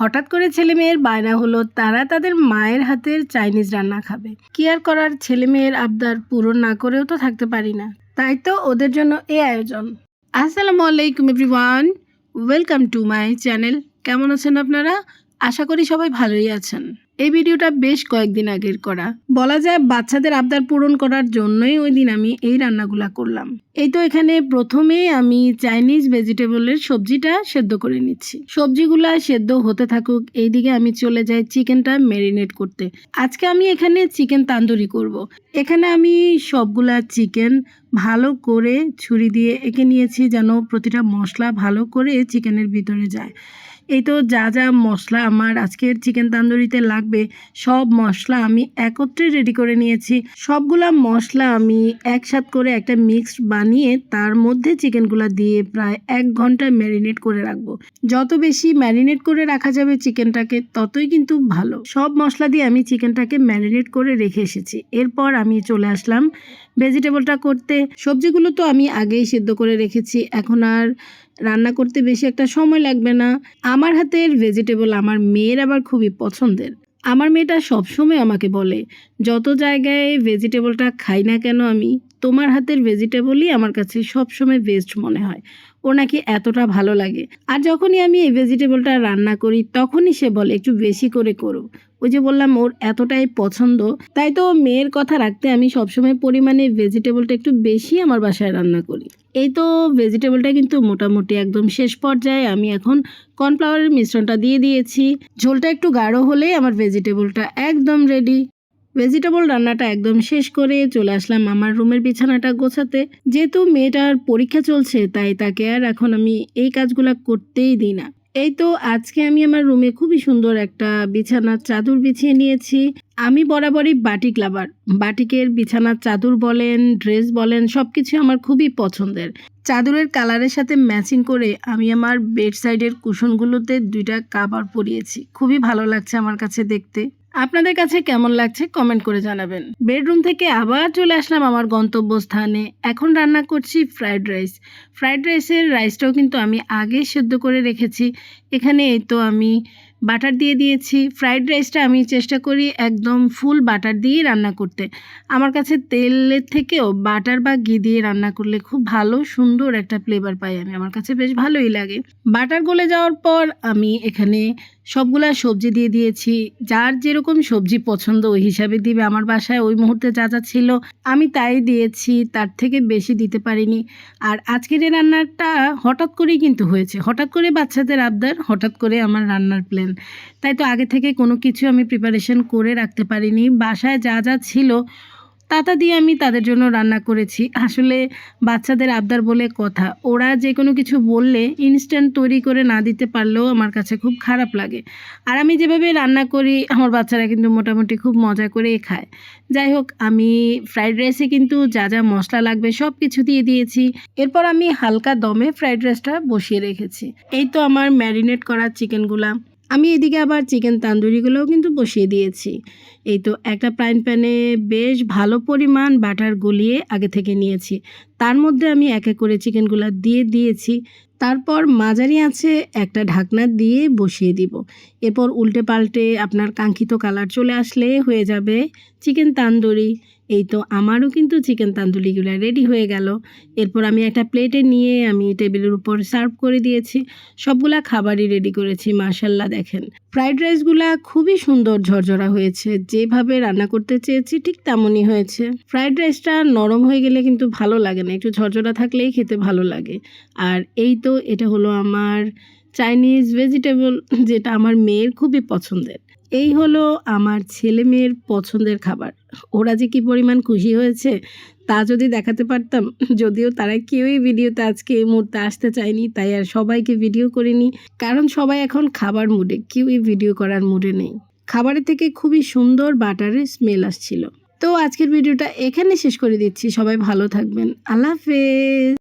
হঠাৎ করে ছেলে মেয়ের বায়না হলো, তারা তাদের মায়ের হাতের চাইনিজ রান্না খাবে। কি আর করার ছেলে মেয়ের আবদার পূরণ না করেও তো থাকতে পারি না। তাই তো ওদের জন্য এ আয়োজন। আসসালামু আলাইকুম, everyone. Welcome to my channel. কেমন আছেন আপনারা? আশা করি সবাই ভালোই আছেন। এই ভিডিওটা বেশ কয়েকদিন আগের করা। বলা যায় বাচ্চাদের আবদার পূরণ করার জন্যই ওই দিন আমি এই রান্নাগুলা করলাম। এই তো এখানে প্রথমেই আমি চাইনিজ ভেজিটেবলের সবজিটা সেদ্ধ করে নিচ্ছি। সবজিগুলা সেদ্ধ হতে থাকুক, এইদিকে আমি চলে যাই চিকেনটা ম্যারিনেট করতে। আজকে আমি এখানে চিকেন তান্দুরি করব। এখানে আমি সবগুলা চিকেন ভালো করে ছুরি দিয়ে এঁকে নিয়েছি যেন প্রতিটা মশলা ভালো করে চিকেনের ভিতরে যায়। এই তো যা যা মশলা আমার আজকের চিকেন তান্দুরিতে লাগবে, সব মশলা আমি একত্রে রেডি করে নিয়েছি। সবগুলা মশলা আমি একসাথ করে একটা মিক্সড বানিয়ে তার মধ্যে চিকেনগুলা দিয়ে প্রায় এক ঘণ্টা ম্যারিনেট করে রাখব। যত বেশি ম্যারিনেট করে রাখা যাবে চিকেনটাকে, ততই কিন্তু ভালো। সব মশলা দিয়ে আমি চিকেনটাকে ম্যারিনেট করে রেখে এসেছি। এরপর আমি চলে আসলাম ভেজিটেবলটা করতে। সবজিগুলো তো আমি আগেই সেদ্ধ করে রেখেছি। এখন আর রান্না করতে বেশি একটা সময় লাগবে না। আমার হাতের ভেজিটেবল আমার মেয়ের আবার খুবই পছন্দের। আমার মেয়েটা সবসময় আমাকে বলে, যত জায়গায় ভেজিটেবলটা খাই না কেন আমি তোমার হাতের ভেজিটেবলই আমার কাছে সবসময় বেস্ট মনে হয়। ও নাকি এতটা ভালো লাগে। আর যখনই আমি এই ভেজিটেবলটা রান্না করি, তখনই সে বলে, একটু বেশি করে করো। ওই যে বললাম, ওর এতটাই পছন্দ। তাই তো মেয়ের কথা রাখতে আমি সবসময় পরিমাণে ভেজিটেবলটা একটু বেশি আমার বাসায় রান্না করি। এই তো ভেজিটেবলটা কিন্তু মোটামুটি একদম শেষ পর্যায়ে আমি এখন কর্নফ্লাওয়ারের মিশ্রণটা দিয়ে দিয়েছি। ঝোলটা একটু গাঢ় হলেই আমার ভেজিটেবলটা একদম রেডি ভেজিটেবল রান্নাটা একদম শেষ করে চলে আসলাম আমার রুমের বিছানাটা গোছাতে। যেহেতু মেয়েটার পরীক্ষা চলছে, তাই তাকে আর এখন আমি এই কাজগুলো করতেই দিই না। এই তো আজকে আমি আমার রুমে খুবই সুন্দর একটা বিছানার চাদর বিছিয়ে নিয়েছি। আমি বরাবরই বাটিক লাভার। বাটিকের বিছানার চাদর বলেন, ড্রেস বলেন সব কিছু আমার খুবই পছন্দের। চাদরের কালারের সাথে ম্যাচিং করে আমি আমার বেড সাইডের কুশনগুলোতে দুইটা কাবার পরিয়েছি। খুবই ভালো লাগছে আমার কাছে দেখতে। আপনাদের কাছে কেমন লাগছে কমেন্ট করে জানাবেন। বেডরুম থেকে আবার চলে আসলাম আমার গন্তব্যস্থানে। এখন রান্না করছি ফ্রাইড রাইস। ফ্রাইড রাইসের রাইসটাও কিন্তু আমি আগে সেদ্ধ করে রেখেছি। এখানে এই তো আমি বাটার দিয়ে দিয়েছি। ফ্রাইড রাইসটা আমি চেষ্টা করি একদম ফুল বাটার দিয়ে রান্না করতে। আমার কাছে তেলের থেকেও বাটার বা ঘি দিয়ে রান্না করলে খুব ভালো, সুন্দর একটা ফ্লেভার পাই আমি। আমার কাছে বেশ ভালোই লাগে। বাটার গলে যাওয়ার পর আমি এখানে সবগুলা সবজি দিয়ে দিয়েছি। যার যেরকম সবজি পছন্দ ওই হিসাবে দিবে। আমার বাসায় ওই মুহূর্তে যা যা ছিল আমি তাই দিয়েছি। তার থেকে বেশি দিতে পারিনি। আর আজকের এই রান্নাটা হঠাৎ করেই কিন্তু হয়েছে। হঠাৎ করে বাচ্চাদের আবদার, হঠাৎ করে আমার রান্নার প্ল্যান তাই তো আগে থেকে কোনো কিছু আমি প্রিপারেশন করে রাখতে পারিনি। বাসায় যা যা ছিল, তাতা দিয়ে আমি তাদের জন্য রান্না করেছি। আসলে বাচ্চাদের আবদার বলে কথা। ওরা যে কোনো কিছু বললে ইনস্ট্যান্ট তৈরি করে না দিতে পারলেও আমার কাছে খুব খারাপ লাগে। আর আমি যেভাবে রান্না করি, আমার বাচ্চারা কিন্তু মোটামুটি খুব মজা করেই খায়। যাই হোক, আমি ফ্রাইড রাইসে কিন্তু যা যা মশলা লাগবে সব কিছু দিয়ে দিয়েছি। এরপর আমি হালকা দমে ফ্রাইড রাইসটা বসিয়ে রেখেছি। এই তো আমার ম্যারিনেট করা চিকেনগুলা আমি এদিকে আবার চিকেন তান্দুরিগুলোও কিন্তু বসিয়ে দিয়েছি। এই তো একটা ফ্রাইং প্যানে বেশ ভালো পরিমাণ বাটার গলিয়ে আগে থেকে নিয়েছি। তার মধ্যে আমি এক এক করে চিকেনগুলো দিয়ে দিয়েছি। তারপর মাঝারি আছে একটা ঢাকনা দিয়ে বসিয়ে দিব। এরপর উল্টে পাল্টে আপনার কাঙ্ক্ষিত কালার চলে আসলে হয়ে যাবে চিকেন তান্দুরি। এই তো আমারও কিন্তু চিকেন তান্দুরিগুলো রেডি হয়ে গেল। এরপর আমি একটা প্লেটে নিয়ে আমি টেবিলের উপর সার্ভ করে দিয়েছি। সবগুলা খাবারই রেডি করেছি মার্শাল্লাহ দেখেন। ফ্রাইড রাইসগুলা খুবই সুন্দর ঝরঝরা হয়েছে, যেভাবে রান্না করতে চেয়েছি ঠিক তেমনই হয়েছে। ফ্রাইড রাইসটা নরম হয়ে গেলে কিন্তু ভালো লাগে না, একটু ঝরঝরা থাকলেই খেতে ভালো লাগে। আর এই তো এটা হলো আমার চাইনিজ ভেজিটেবল যেটা আমার মেয়ের খুবই পছন্দের। এই হলো আমার ছেলে মেয়ের পছন্দের খাবার। ওরা যে কি পরিমাণ খুশি হয়েছে, তা যদি দেখাতে পারতাম, যদিও তারা কেউই ভিডিওতে আজকে এই মুহূর্তে আসতে চায়নি, তাই আর সবাইকে ভিডিও করিনি। কারণ সবাই এখন খাবার মুডে, কেউই ভিডিও করার মুডে নেই। খাবারের থেকে খুবই সুন্দর বাটারের স্মেল আসছিল। তো আজকের ভিডিওটা এখানে শেষ করে দিচ্ছি, সবাই ভালো থাকবেন। আল্লাহ হাফেজ।